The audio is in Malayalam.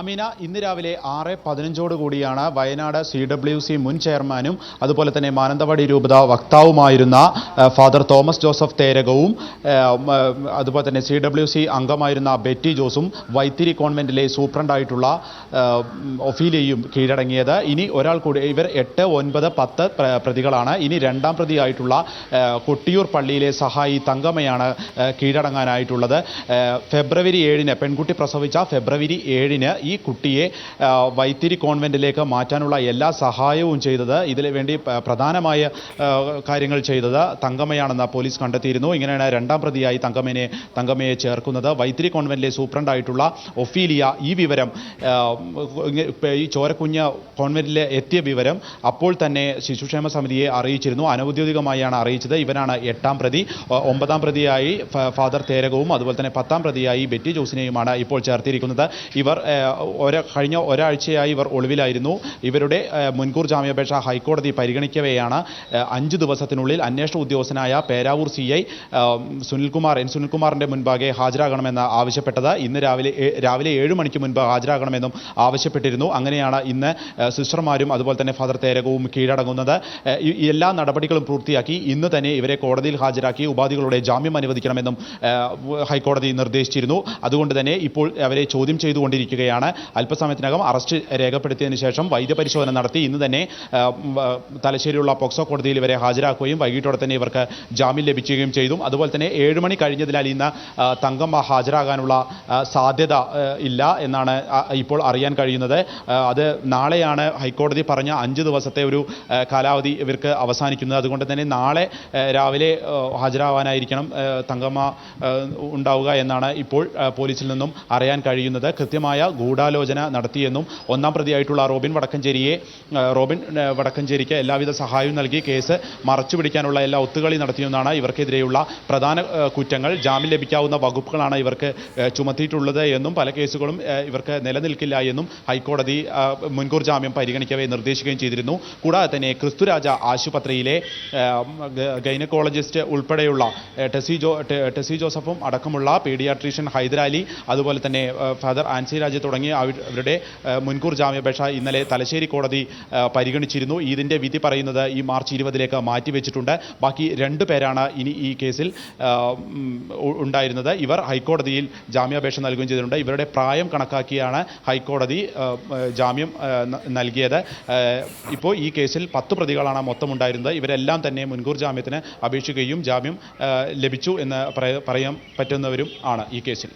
അമീന ഇന്ന് രാവിലെ ആറ് പതിനഞ്ചോട് കൂടിയാണ് വയനാട് സി ഡബ്ല്യു സി മുൻ ചെയർമാനും അതുപോലെ തന്നെ മാനന്തവാടി രൂപത വക്താവുമായിരുന്ന ഫാദർ തോമസ് ജോസഫ് തേരകവും അതുപോലെ തന്നെ സി ഡബ്ല്യു സി അംഗമായിരുന്ന ബെറ്റി ജോസും വൈത്തിരി കോൺവെന്റിലെ സൂപ്രണ്ടായിട്ടുള്ള ഒഫീലിയയും കീഴടങ്ങിയത്. ഇനി ഒരാൾ കൂടി ഇവർ എട്ട് ഒൻപത് പത്ത് പ്രതികളാണ്. ഇനി രണ്ടാം പ്രതിയായിട്ടുള്ള കൊട്ടിയൂർ പള്ളിയിലെ സഹായി തങ്കമ്മയാണ് കീഴടങ്ങാനായിട്ടുള്ളത്. ഫെബ്രുവരി ഏഴിന് പെൺകുട്ടി പ്രസവിച്ച ഫെബ്രുവരി ഏഴിന് ഈ കുട്ടിയെ വൈത്തിരി കോൺവെന്റിലേക്ക് മാറ്റാനുള്ള എല്ലാ സഹായവും ചെയ്തത് ഇതിനു വേണ്ടി പ്രധാനമായ കാര്യങ്ങൾ ചെയ്തത് തങ്കമ്മയാണെന്ന് പോലീസ് കണ്ടെത്തിയിരുന്നു. ഇങ്ങനെയാണ് രണ്ടാം പ്രതിയായി തങ്കമ്മനെ തങ്കമ്മയെ ചേർക്കുന്നത്. വൈത്തിരി കോൺവെന്റിലെ സൂപ്രണ്ടായിട്ടുള്ള ഒഫീലിയ ഈ വിവരം ഈ ചോരക്കുഞ്ഞ് കോൺവെന്റിൽ എത്തിയ വിവരം അപ്പോൾ തന്നെ ശിശുക്ഷേമ സമിതിയെ അറിയിച്ചിരുന്നു. അനൌദ്യോഗികമായാണ് അറിയിച്ചത്. ഇവനാണ് എട്ടാം പ്രതി. ഒമ്പതാം പ്രതിയായി ഫാദർ തേരകവും അതുപോലെ തന്നെ പത്താം പ്രതിയായി ബെറ്റി ജോസിനെയുമാണ് ഇപ്പോൾ ചേർത്തിരിക്കുന്നത്. ഇവർ കഴിഞ്ഞ ഒരാഴ്ചയായി ഇവർ ഒളിവിലായിരുന്നു. ഇവരുടെ മുൻകൂർ ജാമ്യാപേക്ഷ ഹൈക്കോടതി പരിഗണിക്കവെയാണ്. അഞ്ച് ദിവസത്തിനുള്ളിൽ അന്വേഷണ ഉദ്യോഗസ്ഥനായ Peravoor C I Sunilkumar N സുനിൽകുമാറിന്റെ മുൻപാകെ ഹാജരാകണമെന്ന് ആവശ്യപ്പെട്ടത്. ഇന്ന് രാവിലെ രാവിലെ ഏഴ് മണിക്ക് മുൻപ് ഹാജരാകണമെന്നും ആവശ്യപ്പെട്ടിരുന്നു. അങ്ങനെയാണ് ഇന്ന് സിസ്റ്റർമാരും അതുപോലെ തന്നെ ഫാദർ തേരകവും കീഴടങ്ങുന്നത്. എല്ലാ നടപടികളും പൂർത്തിയാക്കി ഇന്ന് തന്നെ ഇവരെ കോടതിയിൽ ഹാജരാക്കി ഉപാധികളുടെ ജാമ്യം അനുവദിക്കണമെന്നും ഹൈക്കോടതി നിർദ്ദേശിച്ചിരുന്നു. അതുകൊണ്ട് തന്നെ ഇപ്പോൾ അവരെ ചോദ്യം ചെയ്തുകൊണ്ടിരിക്കുകയാണ്. അല്പസമയത്തിനകം അറസ്റ്റ് രേഖപ്പെടുത്തിയതിനു ശേഷം വൈദ്യപരിശോധന നടത്തി. ഇന്ന് തന്നെ തലശ്ശേരിയുള്ള പോക്സോ കോടതിയിൽ ഇവരെ ഹാജരാക്കുകയും വൈകിട്ടോടെ തന്നെ ഇവർക്ക് ജാമ്യം ലഭിക്കുകയും ചെയ്തു. അതുപോലെ തന്നെ ഏഴ് മണി കഴിഞ്ഞതിനാൽ ഇന്ന് തങ്കമ്മ ഹാജരാകാനുള്ള സാധ്യത ഇല്ല എന്നാണ് ഇപ്പോൾ അറിയാൻ കഴിയുന്നത്. അത് നാളെയാണ് ഹൈക്കോടതി പറഞ്ഞ അഞ്ച് ദിവസത്തെ ഒരു കാലാവധി ഇവർക്ക് അവസാനിക്കുന്നത്. അതുകൊണ്ട് തന്നെ നാളെ രാവിലെ ഹാജരാവാനായിരിക്കണം തങ്കമ്മ ഉണ്ടാവുക എന്നാണ് ഇപ്പോൾ പോലീസിൽ നിന്നും അറിയാൻ കഴിയുന്നത്. കൃത്യമായ ഗൂഢാലോചന നടത്തിയെന്നും ഒന്നാം പ്രതിയായിട്ടുള്ള റോബിൻ വടക്കഞ്ചേരിയെ റോബിൻ വടക്കഞ്ചേരിക്ക് എല്ലാവിധ സഹായവും നൽകി കേസ് മറച്ചു പിടിക്കാനുള്ള എല്ലാ ഒത്തുകളി നടത്തിയെന്നാണ് ഇവർക്കെതിരെയുള്ള പ്രധാന കുറ്റങ്ങൾ. ജാമ്യം ലഭിക്കാവുന്ന വകുപ്പുകളാണ് ഇവർക്ക് ചുമത്തിയിട്ടുള്ളത് എന്നും പല കേസുകളും ഇവർക്ക് നിലനിൽക്കില്ല എന്നും ഹൈക്കോടതി മുൻകൂർ ജാമ്യം പരിഗണിക്കവേ നിർദ്ദേശിക്കുകയും ചെയ്തിരുന്നു. കൂടാതെ തന്നെ ക്രിസ്തുരാജ ആശുപത്രിയിലെ ഗൈനക്കോളജിസ്റ്റ് ഉൾപ്പെടെയുള്ള ടെസി ജോ ടെസി ജോസഫും അടക്കമുള്ള പീഡിയാട്രീഷ്യൻ ഹൈദരാലി അതുപോലെ തന്നെ ഫാദർ ആൻസി രാജ അവ- അവരുടെ മുൻകൂർ ജാമ്യാപേക്ഷ ഇന്നലെ തലശ്ശേരി കോടതി പരിഗണിച്ചിരുന്നു. ഇതിന്റെ വിധി പറയുന്നത് ഈ മാർച്ച് ഇരുപതിലേക്ക് മാറ്റിവെച്ചിട്ടുണ്ട്. ബാക്കി രണ്ട് പേരാണ് ഇനി ഈ കേസിൽ ഉണ്ടായിരുന്നത്. ഇവർ ഹൈക്കോടതിയിൽ ജാമ്യാപേക്ഷ നൽകുകയും ചെയ്തിട്ടുണ്ട്. ഇവരുടെ പ്രായം കണക്കാക്കിയാണ് ഹൈക്കോടതി ജാമ്യം നൽകിയത്. ഇപ്പോൾ ഈ കേസിൽ പത്ത് പ്രതികളാണ് മൊത്തം ഉണ്ടായിരുന്നത്. ഇവരെല്ലാം തന്നെ മുൻകൂർ ജാമ്യത്തിന് അപേക്ഷിക്കുകയും ജാമ്യം ലഭിച്ചു എന്ന് പറയ- പറയാൻ പറ്റുന്നവരും ആണ് ഈ കേസിൽ.